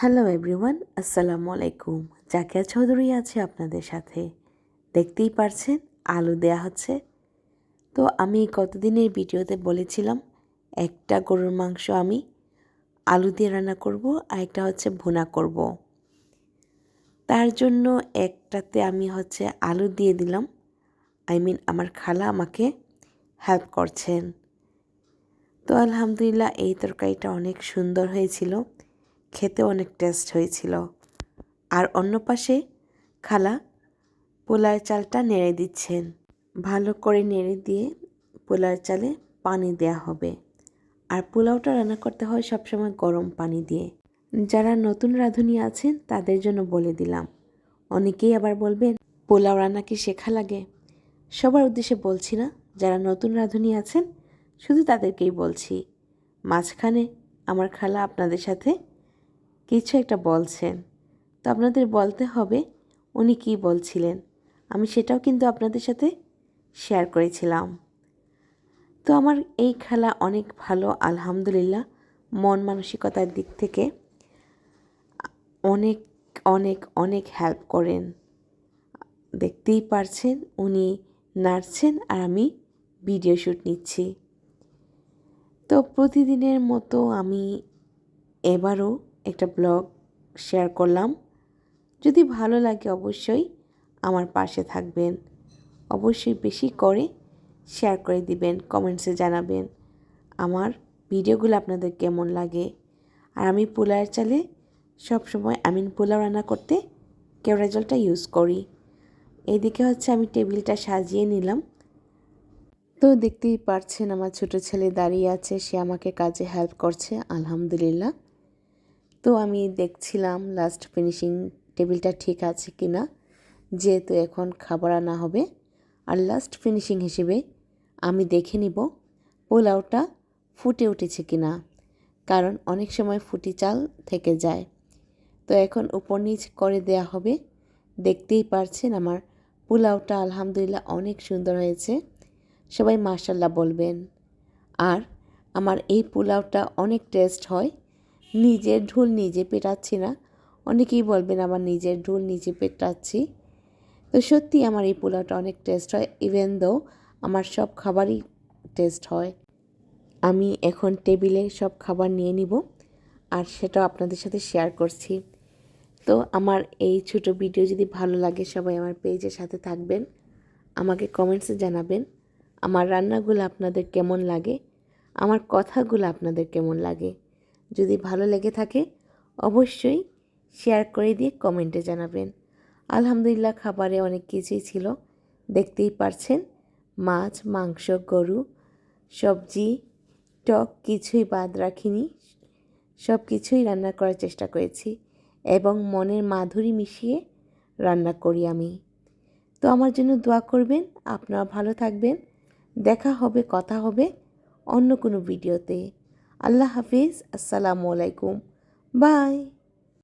Hello everyone আসসালামু আলাইকুম জাকিয়া চৌধুরী আছে আপনাদের সাথে। দেখতেই পারছেন, আলু দেয়া হচ্ছে। তো আমি কতদিনের ভিডিওতে বলেছিলাম, একটা গরুর মাংস আমি আলু দিয়ে রান্না করব আর একটা হচ্ছে ভুনা করব। তার জন্য একটাতে আমি হচ্ছে আলু দিয়ে দিলাম। আই মিন আমার খালা আমাকে হেল্প করছেন। তো আলহামদুলিল্লাহ, এই তরকারিটা অনেক সুন্দর হয়েছিল। খেতে অনেক টেস্ট হয়েছিল। আর অন্য পাশে খালা পোলার চালটা নেড়ে দিচ্ছেন। ভালো করে নেড়ে দিয়ে পোলার চালে পানি দেয়া হবে। আর পোলাওটা রান্না করতে হয় সবসময় গরম পানি দিয়ে। যারা নতুন রাঁধুনি আছেন, তাদের জন্য বলে দিলাম। অনেকেই আবার বলবেন, পোলাও রান্না কি শেখা লাগে? সবার উদ্দেশ্যে বলছি না, যারা নতুন রাঁধুনি আছেন, শুধু তাদেরকেই বলছি। মাঝখানে আমার খালা আপনাদের সাথে কিছু একটা বলছেন। তো আপনাদের বলতে হবে উনি কি বলছিলেন। আমি সেটাও কিন্তু আপনাদের সাথে শেয়ার করেছিলাম। তো আমার এই খেলা অনেক ভালো, আলহামদুলিল্লাহ, মন মানসিকতার দিক থেকে অনেক অনেক অনেক হেল্প করেন। দেখতেই পারছেন উনি নাড়ছেন আর আমি ভিডিও শ্যুট নিচ্ছি। তো প্রতিদিনের মতো আমি এবারও একটা ব্লগ শেয়ার করলাম। যদি ভালো লাগে অবশ্যই আমার পাশে থাকবেন। অবশ্যই বেশি করে শেয়ার করে দিবেন, কমেন্টসে জানাবেন আমার ভিডিওগুলো আপনাদের কেমন লাগে। আর আমি পোলার চালে সবসময় আমিন পোলাও রান্না করতে কেওড়া জলটা ইউজ করি। এদিকে হচ্ছে আমি টেবিলটা সাজিয়ে নিলাম। তো দেখতেই পারছেন আমার ছোট ছেলে দাঁড়িয়ে আছে, সে আমাকে কাজে হেল্প করছে, আলহামদুলিল্লাহ। তো আমি দেখছিলাম লাস্ট ফিনিশিং টেবিলটা ঠিক আছে কি না যেহেতু এখন খাবার আনা হবে। আর লাস্ট ফিনিশিং হিসেবে আমি দেখে নিব পোলাওটা ফুটে উঠেছে কি না কারণ অনেক সময় ফুটি চাল থেকে যায়। তো এখন উপর নিচ করে দেয়া হবে। দেখতেই পারছেন আমার পোলাওটা আলহামদুলিল্লাহ অনেক সুন্দর হয়েছে। সবাই মার্শাল্লাহ বলবেন। আর আমার এই পোলাওটা অনেক টেস্ট হয়। নিজের ঢোল নিজে পেটাচ্ছি না। অনেকেই বলবেন, আমার নিজের ঢোল নিজে পেটাচ্ছি। তো সত্যি আমার এই পোলাওটা অনেক টেস্ট হয় ইভেন দো আমার সব খাবারই টেস্ট হয়। আমি এখন টেবিলে সব খাবার নিয়ে নিব আর সেটাও আপনাদের সাথে শেয়ার করছি। তো আমার এই ছোট ভিডিও যদি ভালো লাগে, সবাই আমার পেজের সাথে থাকবেন। আমাকে কমেন্টসে জানাবেন, আমার রান্নাগুলো আপনাদের কেমন লাগে, আমার কথাগুলো আপনাদের কেমন লাগে। যদি ভালো লেগে থাকে, অবশ্যই শেয়ার করে দিয়ে কমেন্টে জানাবেন। আলহামদুলিল্লাহ খাবারে অনেক কিছুই ছিল। দেখতেই পারছেন, মাছ, মাংস, গরু, সবজি, টক কিছুই বাদ রাখিনি। সব কিছুই রান্না করার চেষ্টা করেছি এবং মনের মাধুরী মিশিয়ে রান্না করি আমি। তো আমার জন্য দোয়া করবেন, আপনারা ভালো থাকবেন। দেখা হবে, কথা হবে অন্য কোনো ভিডিওতে আল্লাহ হাফিজ আসসালামু আলাইকুম। বাই।